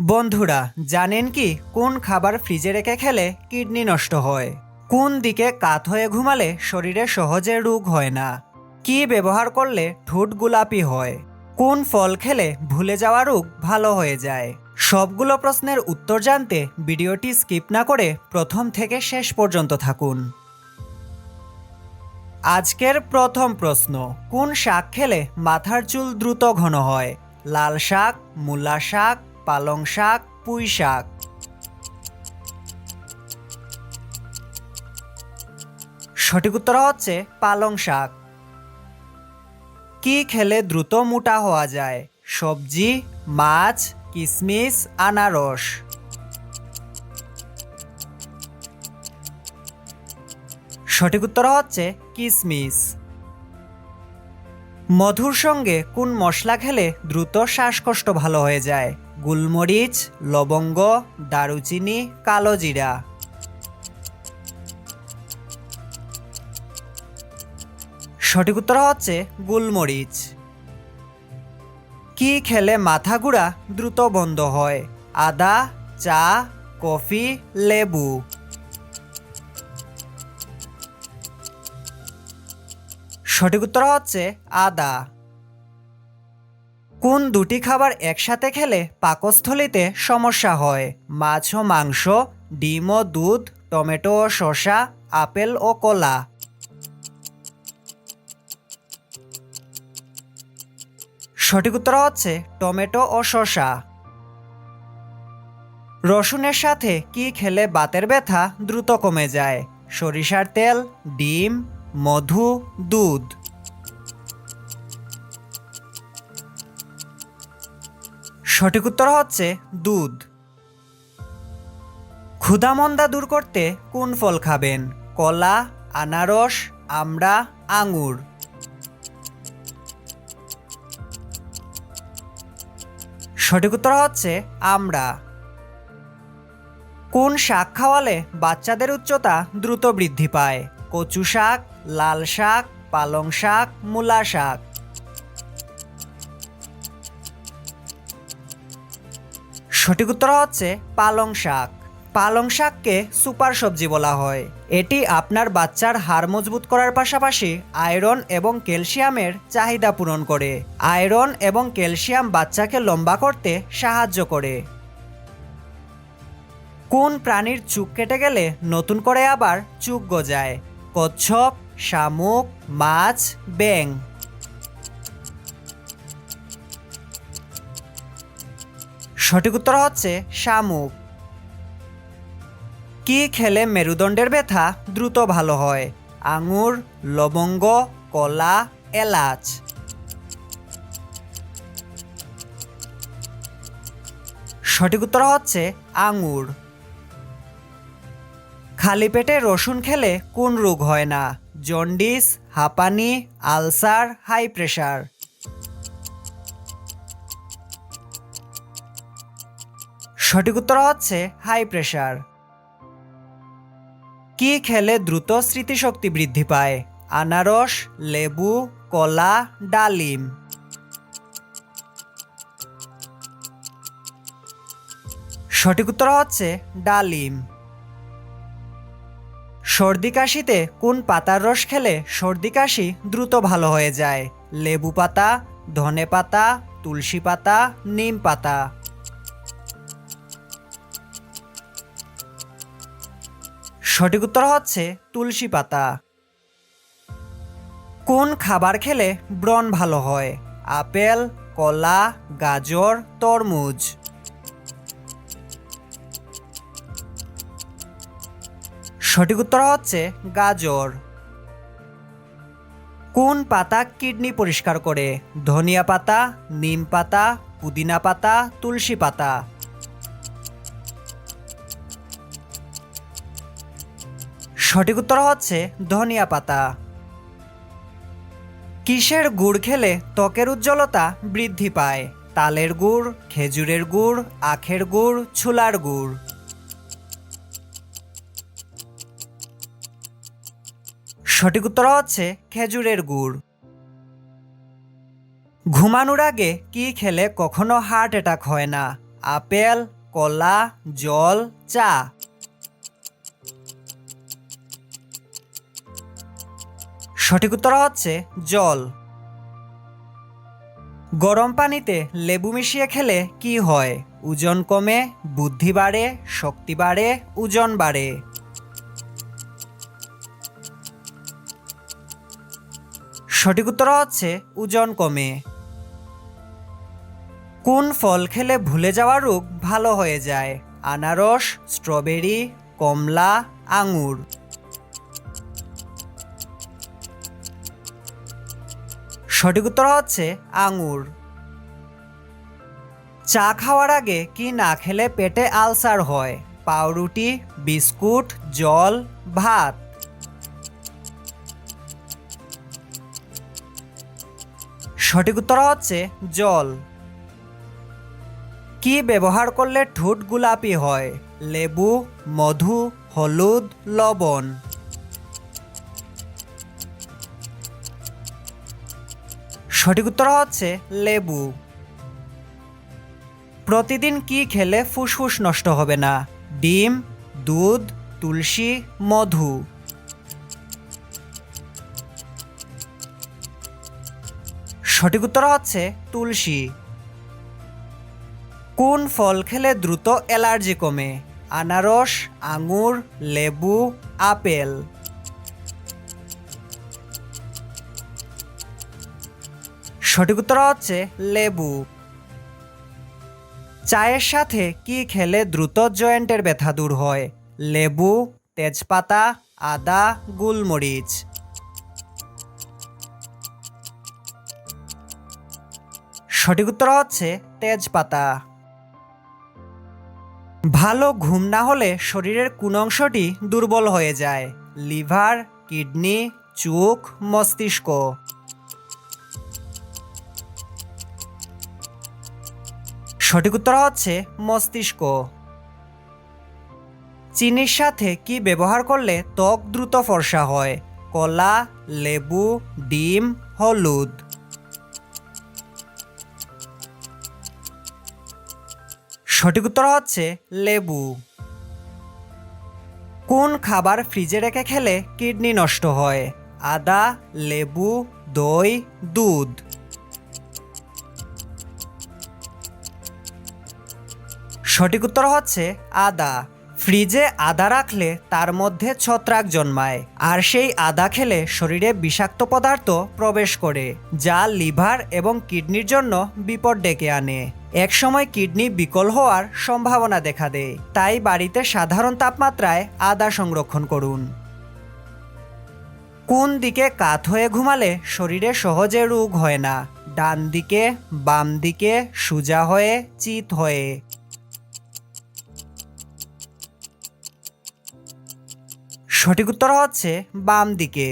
বন্ধুরা, জানেন কি কোন খাবার ফ্রিজে রেখে খেলে কিডনি নষ্ট হয়? কোন দিকে কাত হয়ে ঘুমালে শরীরে সহজে রোগ হয় না? কি ব্যবহার করলে ঠোঁট গোলাপি হয়? কোন ফল খেলে ভুলে যাওয়া রোগ ভালো হয়ে যায়? সবগুলো প্রশ্নের উত্তর জানতে ভিডিওটি স্কিপ না করে প্রথম থেকে শেষ পর্যন্ত থাকুন। আজকের প্রথম প্রশ্ন, কোন শাক খেলে মাথার চুল দ্রুত ঘন হয়? লাল শাক, মূলা শাক পালং শাক, পুঁই শাক। সঠিক উত্তর হচ্ছে পালং শাক। কি খেলে দ্রুত মোটা হওয়া যায়? সবজি, মাছ কিশমিশ আনারস। সঠিক উত্তর হচ্ছে কিশমিশ মধুর সঙ্গে কোন মশলা খেলে দ্রুত শ্বাসকষ্ট ভালো হয়ে যায়? গুলমরিচ, লবঙ্গ, দারুচিনি, কালো জিরা। সঠিক উত্তর হচ্ছে গুলমরিচ। কি খেলে মাথা ঘুরা দ্রুত বন্ধ হয়? আদা, চা, কফি, লেবু। সঠিক উত্তর হচ্ছে আদা। কোন দুটি খাবার একসাথে খেলে পাকস্থলিতে সমস্যা হয়? মাছ ও মাংস, ডিম ও দুধ, টমেটো ও শসা, আপেল ও কলা। সঠিক উত্তর হচ্ছে টমেটো ও শসা। রসুনের সাথে কি খেলে বাতের ব্যথা দ্রুত কমে যায়? সরিষার তেল, ডিম, মধু, দুধ। সঠিক উত্তর হচ্ছে দুধ। ক্ষুধামন্দা দূর করতে কোন ফল খাবেন? কলা, আনারস, আমড়া, আঙুর? সঠিক উত্তর হচ্ছে আমড়া। কোন শাক খাওয়ালে বাচ্চাদের উচ্চতা দ্রুত বৃদ্ধি পায়? কচু শাক, লাল শাক, পালং শাক, মূলা শাক? সঠিক উত্তর হচ্ছে পালং শাক। পালং শাককে সুপার সবজি বলা হয়। এটি আপনার বাচ্চার হাড় মজবুত করার পাশাপাশি আয়রন এবং ক্যালসিয়ামের চাহিদা পূরণ করে। আয়রন এবং ক্যালসিয়াম বাচ্চাকে লম্বা করতে সাহায্য করে। কোন প্রাণীর চুক কেটে গেলে নতুন করে আবার চুক গজায়? কচ্ছপ, শামুক, মাছ ব্যাং সঠিক উত্তর হচ্ছে শামুক। কি খেলে মেরুদণ্ডের ব্যথা দ্রুত ভালো হয়? আঙুর, লবঙ্গ, কলা, এলাচ। সঠিক উত্তর হচ্ছে আঙুর। খালি পেটে রসুন খেলে কোন রোগ হয় না? জন্ডিস, হাঁপানি, আলসার, হাই প্রেশার। সঠিক উত্তর হচ্ছে হাই প্রেশার কি খেলে দ্রুত স্মৃতিশক্তি বৃদ্ধি পায়? আনারস, লেবু, কলা, ডালিম। সঠিক উত্তর হচ্ছে ডালিম। সর্দি কাশিতে কোন পাতার রস খেলে সর্দি কাশি দ্রুত ভালো হয়ে যায়? লেবু পাতা, ধনে পাতা, তুলসী পাতা, নিম পাতা। সঠিক উত্তর হচ্ছে তুলসী পাতা। কোন খাবার খেলে ব্রণ ভালো হয়? আপেল, কলা, গাজর, তরমুজ। সঠিক উত্তর হচ্ছে গাজর। কোন পাতা কিডনি পরিষ্কার করে? ধনিয়া পাতা, নিম পাতা, পুদিনা পাতা, তুলসী পাতা। সঠিক উত্তর হচ্ছে ধনিয়া পাতা। কিসের গুড় খেলে ত্বকের উজ্জ্বলতা বৃদ্ধি পায়? তালের গুড়, খেজুরের গুড়, আখের গুড়, ছোলার গুড়। সঠিক উত্তর হচ্ছে খেজুরের গুড়। ঘুমানোর আগে কি খেলে কখনো হার্ট অ্যাটাক হয় না? আপেল, কলা, জল, চা। সঠিক উত্তর হচ্ছে জল। গরম পানিতে লেবু মিশিয়ে খেলে কি হয়? ওজন কমে, বুদ্ধি বাড়ে, শক্তি বাড়ে, ওজন বাড়ে। সঠিক উত্তর হচ্ছে ওজন কমে। কোন ফল খেলে ভুলে যাওয়া রোগ ভালো হয়ে যায়? আনারস, স্ট্রবেরি, কমলা, আঙুর। সঠিক উত্তর হচ্ছে আঙুর। চা খাওয়ার আগে কি না খেলে পেটে আলসার হয়? পাউরুটি, বিস্কুট, জল, ভাত। সঠিক উত্তর হচ্ছে জল। কি ব্যবহার করলে ঠোঁট গোলাপি হয়? লেবু, মধু, হলুদ, লবণ। সঠিক উত্তর হচ্ছে লেবু। প্রতিদিন কি খেলে ফুসফুস নষ্ট হবে না? ডিম, দুধ, তুলসী, মধু। সঠিক উত্তর হচ্ছে তুলসী। কোন ফল খেলে দ্রুত অ্যালার্জি কমে? আনারস, আঙুর, লেবু, আপেল। সঠিক উত্তর হচ্ছে লেবু। চায়ের সাথে কি খেলে দ্রুত জয়েন্টের ব্যথা দূর হয়? লেবু, তেজপাতা, আদা, গোলমরিচ। সঠিক উত্তর হচ্ছে তেজপাতা। ভালো ঘুম না হলে শরীরের কোন অংশটি দুর্বল হয়ে যায়। লিভার, কিডনি, চোখ, মস্তিষ্ক। সঠিক উত্তর হচ্ছে মস্তিষ্ক। চিনির সাথে কি ব্যবহার করলে ত্বক দ্রুত ফর্সা হয়? কলা, লেবু, ডিম, হলুদ। সঠিক উত্তর হচ্ছে লেবু। কোন খাবার ফ্রিজে রেখে খেলে কিডনি নষ্ট হয়? আদা, লেবু, দই, দুধ। সঠিক উত্তর হচ্ছে আদা। ফ্রিজে আদা রাখলে তার মধ্যে ছত্রাক জন্মায়, আর সেই আদা খেলে শরীরে বিষাক্ত পদার্থ প্রবেশ করে, যা লিভার এবং কিডনির জন্য বিপদ ডেকে আনে। একসময় কিডনি বিকল হওয়ার সম্ভাবনা দেখা দেয়, তাই বাড়িতে সাধারণ তাপমাত্রায় আদা সংরক্ষণ করুন। কোন দিকে কাত হয়ে ঘুমালে শরীরে সহজে রোগ হয় না? ডান দিকে, বাম দিকে, সোজা হয়ে, চিত হয়ে। সঠিক উত্তর হচ্ছে বাম দিকে